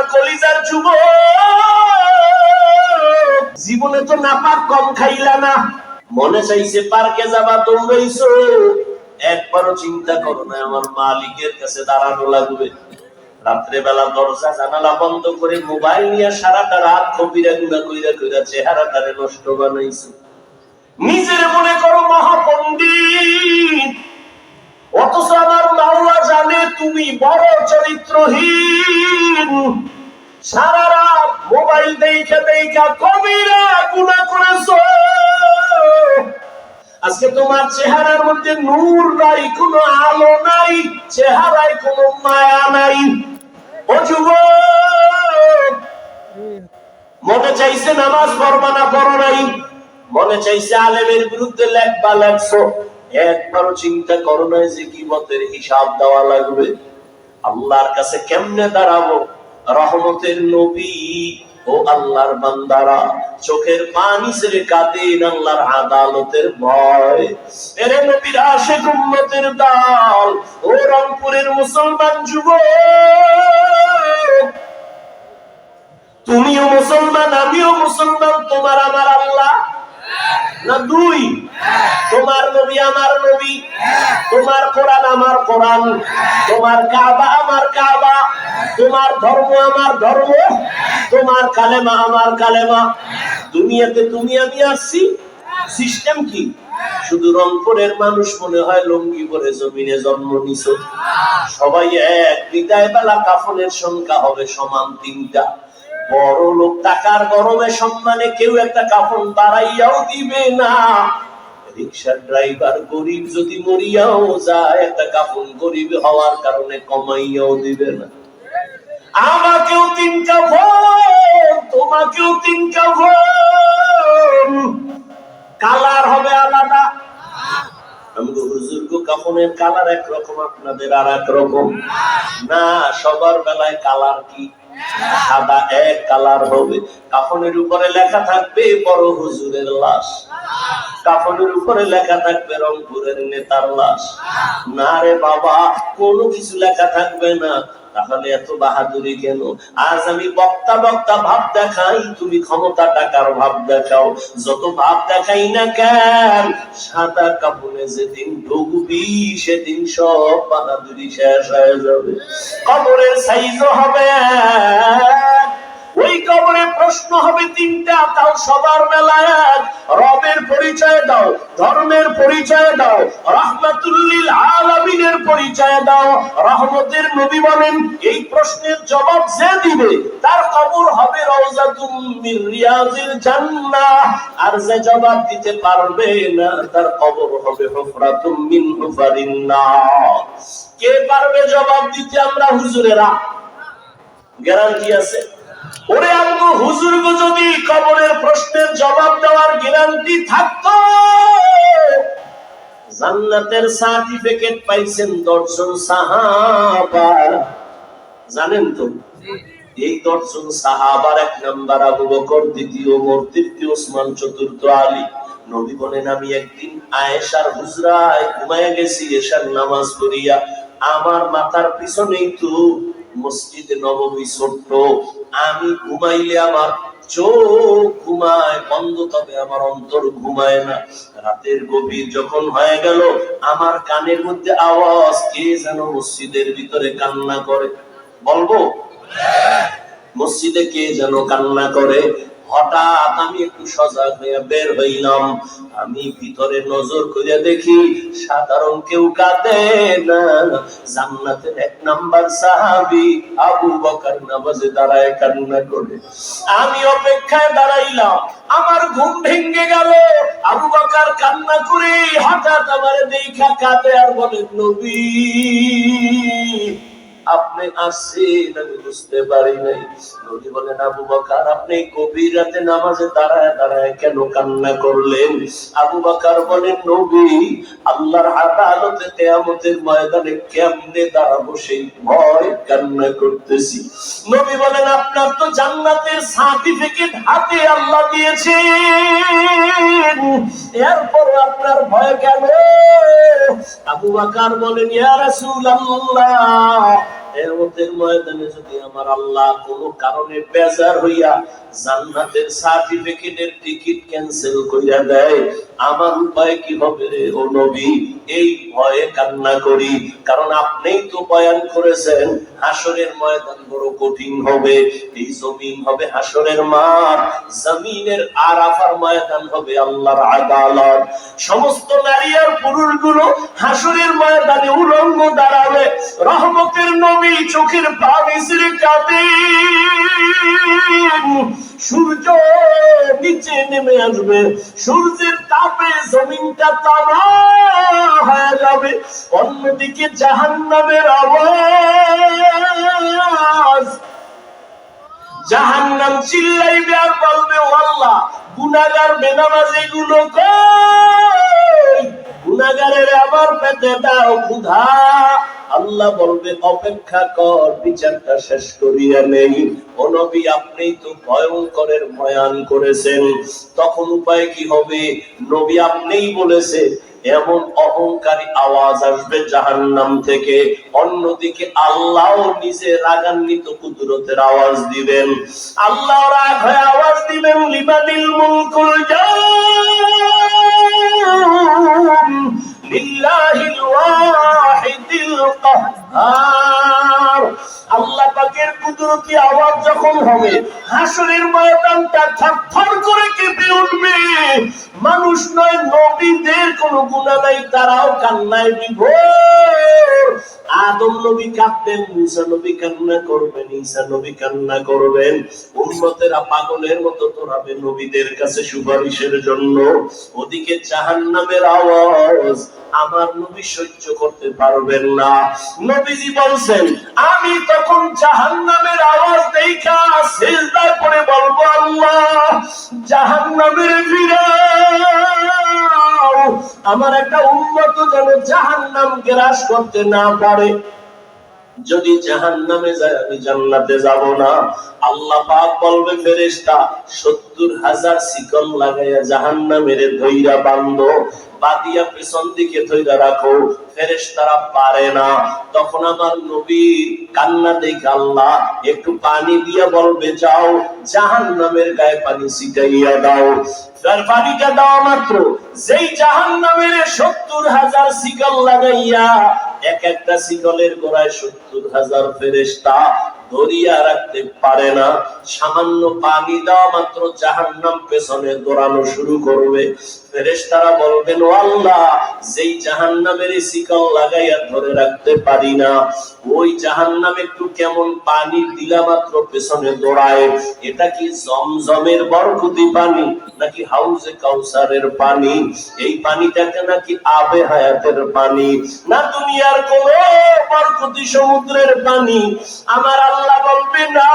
আমার কলিজার যুব জীবনে তো নাপাক কম খাইলা না। মনে চাইছে পার্কে যাবা দৌড়াইছো একবারও চিন্তা করো না, আমার মালিকের কাছে দাঁড়ানো লাগবে। রাত্রে বেলা দরজা জানালা বন্ধ করে মোবাইল নিয়ে সারাটা রাত কবিরা গুলা কইরা কইরা চেহারা চেহারাটারে নষ্ট বানাইছো। নিজের মনে করো মহাপণ্ডিত। অথচ আমার মাওলা জানে তুমি বড় চরিত্রহীন। সারা রাত মোবাইল দেখে দেখা কবিরা গুণা করেছ। আজকে তোমার চেহারার মধ্যে নূর নাই, কোনো আলো নাই, চেহারায় কোনো মায়া নাই। ও মনে চাইছে নামাজ পড়বা না পড়ো নাই? মনে চাইছে আলেমের বিরুদ্ধে লেখবা লেখছো একবারও চিন্তা করো নাই যে কিমতের হিসাব দেওয়া লাগবে। আল্লাহর কাছে কেমনে দাঁড়াবো? রহমতের নবী ও আল্লাহর বান্দারা চোখের পানি ছেড়ে কাঁদেন আল্লাহর আদালতের ভয়। এরে নবীর আশেক উম্মতের দল, ও রংপুরের মুসলমান যুবক। তুমিও মুসলমান, আমিও মুসলমান, তোমার আমার আল্লাহ। না দুই? তোমার নবী আমার নবী। তোমার কোরআন আমার কোরআন। তোমার কাবা আমার কাবা। তোমার ধর্ম আমার ধর্ম। তোমার কালেমা আমার কালেমা। দুনিয়াতে তুমি আমি আসছি। সিস্টেম কি? শুধু রংপুরের মানুষ মনে হয় লঙ্গি পরে জমিনে জন্ম নিছ। সবাই এক বিদায় বেলা কাফনের সংখ্যা হবে সমান তিনটা। বড় লোক টাকার গরমে সম্মানে কেউ একটা কাপড় বাড়াইয়াও দিবে না। রিক্সার ড্রাইভার গরিব যদি মরিয়াও যায়, একটা কাফন গরিব হওয়ার কারণে কমাইয়াও দিবে না। আমাকেও তিন কাফন, তোমাকেও তিন কাফন। কালার হবে আলাদা। কালার একরকম, আপনাদের আর এক রকম। না, সবার বেলায় কালার কি? সাদা এক কালার হবে। কাফনের উপরে লেখা থাকবে বড় হুজুরের লাশ। কাফনের উপরে লেখা থাকবে রংপুরের নেতার লাশ। না রে বাবা, কোনো কিছু লেখা থাকবে না। তাহলে এত বাহাদুরি কেন? আজ আমি বক্তা বক্তা ভাব দেখাই, তুমি ক্ষমতা টাকার ভাব দেখাও? যত ভাব দেখাই না কেন, সাদা কাপড়ে যেদিন ঢুকবি, সেদিন সব বাহাদুরি শেষ হয়ে যাবে। কবরের সাইজও হবে। ওই কবরে প্রশ্ন হবে তিনটা, তাও সবার বেলায় এক। রবের পরিচয় দাও, ধর্মের পরিচয় দাও, রহমাতুল্লিল আলামিনের পরিচয় দাও, রহমতের নবী বলেন, এই প্রশ্নের জবাব যে দিবে, তার কবর হবে রওজাতুম মির রিয়াজিল জান্নাহ। আর যে জবাব দিতে পারবে না, তার কবর হবে হুফরাতুম মিন হুফারিন নার কে পারবে জবাব দিতে আমরা হুজুরেরা? গ্যারান্টি আছে? ওরে আমগো হুজুর যদি কবরের প্রশ্নের জবাব দেওয়ার গ্যারান্টি থাকতো, জান্নাতের সার্টিফিকেট পাইছেন দর্শন সাহাবা। জানেন তো, এই দর্শন সাহাবার এক নাম্বার আবু বকর, দ্বিতীয় ওমর, তৃতীয় ওসমান, চতুর্থ আলী। নবী বলেন, আমি একদিন আয়েশার হুজরায় ঘুমায় গেছি, এশার নামাজ পড়িয়া আমার মাথার পিছনেই তো মসজিদে নবমী ছোট্ট আমি ঘুমাইলে আমার চোখ ঘুমায়, বন্ধ, তবে আমার অন্তর ঘুমায় না। রাতের গভীর যখন হয়ে গেল, আমার কানের মধ্যে আওয়াজ, কে যেন মসজিদের ভিতরে কান্না করে। বলব? মসজিদে কে যেন কান্না করে? হঠাৎ আমি একটু সজাগ হয়ে বের হইলাম। আমি ভিতরে নজর দেখি সাধারণ কেউ কাঁদে না। জান্নাতের এক নাম্বার সাহাবি আবু বকর নামাজে দাঁড়ায় কান্না করে। আমি অপেক্ষায় দাঁড়াইলাম। আমার ঘুম ভেঙে গেল। আবু বকর কান্না করে হঠাৎ আমার দেখা কাঁদে আর বলে, নবী আপনি আসছেন আমি বুঝতে পারি নাই। নবী বলেন, আবু আপনি রাতে নামাজে দাঁড়ায় দাঁড়ায় কেন কান্না করলেন? আবু নবী, আল্লাহর আদালতে কিয়ামতের ময়দানে কেমনে দাঁড়াবো সেই ভয় কান্না করতেছি। নবী বলেন, আপনার তো জান্নাতের সার্টিফিকেট হাতে আল্লাহ দিয়েছেন। এরপর আপনার ভয় কেন? আবু বকর বলেন, ইয়া রাসূলুল্লাহ আল্লাহ কোনো কারণে বেজার হইয়া জান্নাতের সার্টিফিকেটের টিকিট ক্যান্সেল দেয়, আমার উপায় রে এই ভয়ে কান্না করি, কারণ আপনি তো বয়ান করেছেন হাসরের ময়দান বড় কঠিন হবে, এই জমিন হবে হাসরের মাঠ, জমিনের আরাফার ময়দান হবে আল্লাহর আদালত। সমস্ত নারী আর পুরুষগুলো হাসরের ময়দানে উলঙ্গ দাঁড়াবে, রহমতের নবী চোখের পানি সিরে কাঁদে সূর্য নিচে নেমে আসবে, সূর্যের তাপে জমিনটা তামা হয়ে যাবে। অন্যদিকে জাহান্নামের আওয়াজ। জাহান্নাম চিল্লাইবে আর বলবে আল্লাহ গুনাগার বেনামাজি গুলো কই? গুনাগারের আবার পেতে দাও ক্ষুধা। আল্লাহ বলবে, অপেক্ষা কর, বিচারটা শেষ করিয়া নেই। ও আপনি তো ভয়ঙ্করের বয়ান করেছেন। তখন উপায় কি হবে? নবী আপনিই বলেছে এমন অহংকারী আওয়াজ আসবে জাহান্নাম থেকে। অন্যদিকে আল্লাহ নিজে রাগান্বিত কুদরতের আওয়াজ দিবেন। আল্লাহ রাগ হয়ে আওয়াজ দিবেন, লিবাদিল মুলকুল আল্লাহ পাকের কুদরতি আওয়াজ যখন হবে, হাসরের ময়দানটা থরথর নাই তারাও কান্নায় বিভোর। আদম নবী কাঁদতেন মুসা নবী কান্না করবেন, ঈসা নবী কান্না করবেন। উম্মতেরা পাগলের মতো তোরাবে নবীদের কাছে সুপারিশের জন্য। ওদিকে জাহান্নামের আওয়াজ, আমার নবী সহ্য করতে পারবেন না। নবীজি বলছেন, আমি তখন জাহান্নামের আওয়াজ দেখা সেজদায় পড়ে বলব আল্লাহ, জাহান্নামের ফিরাও আমার একটা উন্নত যেন জাহান্নাম গ্রাস করতে না পারে। যদি জাহান নামে যায়, আমি জান্নাতে যাব না। আল্লাহ পাক বলবে, ফেরেশতা, সত্তর হাজার শিকল লাগাইয়া জাহান নামের ধৈরা বান্ধ, বাদিয়া পেছন দিকে ধৈরা রাখো পারে না। তখন আমার নবী কান্না আল্লাহ একটু পানি দিয়া বলবে, যাও জাহান নামের গায়ে পানি ছিটাইয়া দাও। তার পানিটা দেওয়া মাত্র। যেই জাহান নামের সত্তর হাজার শিকল লাগাইয়া এক একটা শিকলের গোড়ায় সত্তর হাজার ফেরেস্তা ধরিয়া রাখতে পারে না। সামান্য পানি দেওয়া মাত্র জাহান্নাম পেছনে দৌড়ানো শুরু করবে। ফেরেস্তারা বলবেন, ও আল্লাহ, যেই জাহান্নামের শিকল লাগাইয়া ধরে রাখতে পারি না, ওই জাহান্নাম একটু কেমন পানি দিলা মাত্র পেছনে দৌড়ায়। এটা কি জমজমের বরকতি পানি, নাকি হাউজে কাউসারের পানি? এই পানিটাকে নাকি আবে হায়াতের পানি, না দুনিয়ার কোন বরকতি সমুদ্রের পানি? আমার আল্লাহ বলবে, না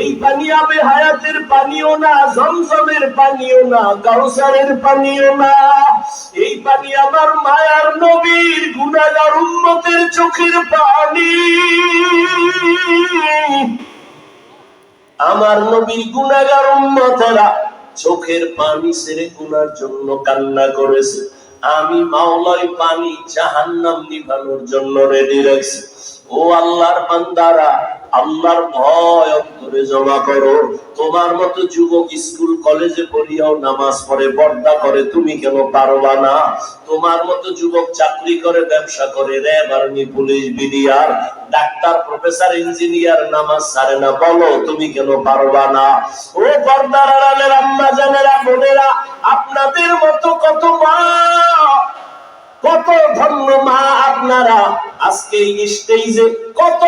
এই পানি আবে হায়াতের পানিও না, জমজমের পানিও না কাউসারের পানিও না। এই পানি আমার মায়ার নবীর গুণাগার উন্মতের চোখের পানি। আমার নবীর গুণাগার উম্মতেরা চোখের পানি সেরে গুনার জন্য কান্না করেছে। আমি মাওলায় পানি জাহান্নাম নিভানোর জন্য রেডি রাখছি। ও আল্লাহর বান্দারা আল্লাহর ভয় অন্তরে জমা করো। তোমার মতো যুবক স্কুল, কলেজে পড়িয়াও নামাজ পড়ে বর্দা করে, তুমি কেন পারবা না? তোমার মতো যুবক চাকরি করে, ব্যবসা করে RAB army police, BDR, doctor, professor, engineer, নামাজ ছাড়ে না, বলো তুমি কেন পারবা না? ও পর্দার আড়ালের আম্মা জানেরা, বোনেরা, আপনাদের মতো কত মা, কত ধন্য মা আপনারা। আজকে এই স্টেজে কত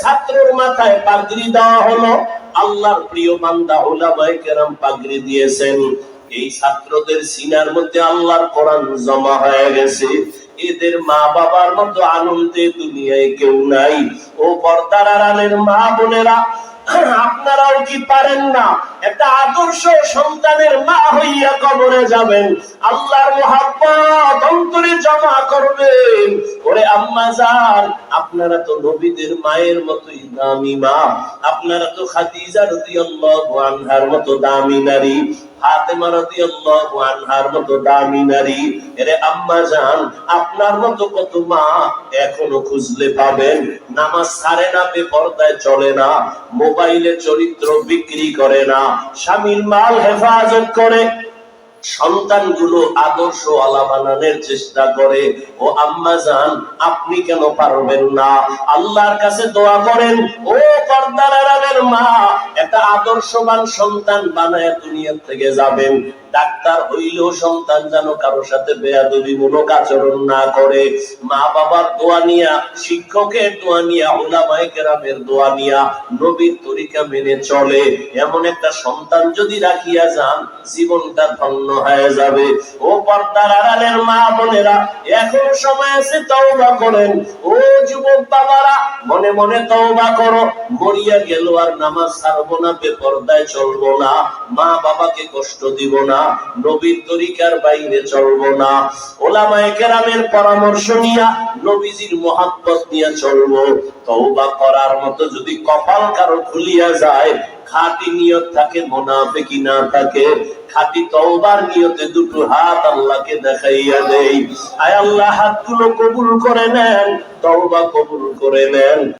ছাত্রের মাথায় পাগড়ি দেওয়া হলো? আল্লাহর প্রিয় বান্দা ওলামায়ে কেরাম পাগড়ি দিয়েছেন। এই ছাত্রদের সিনার মধ্যে আল্লাহর কোরআন জমা হয়ে গেছে। এদের মা বাবার মতো আনন্দে দুনিয়ায় কেউ নাই। ও পর্দার আড়ালের মা বোনেরা, আপনারাও কি পারেন না? একটা আদর্শ সন্তানের মা হইয়া কবরে যাবেন। আল্লাহর মোহাব্বত অন্তরে জমা করবেন। ওরে আম্মা যান আপনারা তো নবীদের মায়ের মতোই দামি মা। আপনারা তো খাদিজা রাদিয়াল্লাহু আনহার মতো দামি নারী। ফাতেমা রাদিয়াল্লাহু আনহার মতো দামি নারী, এর আম্মা জান, আপনার মতো কত মা এখনও খুঁজলে পাবেন? নামাজ ছাড়ে না, বেপরদায় চলে না, মোবাইলে চরিত্র বিক্রি করে না, স্বামীর মাল হেফাজত করে। সন্তানগুলো আদর্শ আলা বানানোর চেষ্টা করে। ও আম্মা জান, আপনি কেন পারবেন না? আল্লাহর কাছে দোয়া করেন, ও পর্দার মা, একটা আদর্শবান সন্তান বানায় দুনিয়া থেকে যাবেন। ডাক্তার হইলেও সন্তান যেন কারোর সাথে বেয়াদবিমূলক আচরণ না করে। মা বাবার দোয়া নিয়া, শিক্ষকের দোয়া নিয়া, ওলামায়ে কেরামের দোয়া নিয়া নবীর তরিকা মেনে চলে। এমন একটা সন্তান যদি রাখিয়া যান, জীবনটা ধন্য হয়ে যাবে। ও পর্দার আড়ালের মা বোনেরা, এখন সময় আছে তওবা করেন। ও যুবক বাবারা, মনে মনে তওবা করো। মরিয়া গেল আর নামাজ ছাড়বো না, বেপরদায় চলবো না। মা বাবাকে কষ্ট দিব না, নবীর তরিকার বাইরে চলবো না। ওলামায়ে কেরামের পরামর্শ নিয়া নবীজির মোহাব্বত নিয়ে চলবো। তওবা করার মতো যদি কপাল কারও খুলিয়া যায়, খাঁটি নিয়ত থাকে, মোনাফেকি না থাকে, খাঁটি তওবার নিয়তে দুটো হাত আল্লাহকে দেখাইয়া দেই। আয় আল্লাহ, হাতগুলো কবুল করে নেন, তওবা কবুল করে নেন।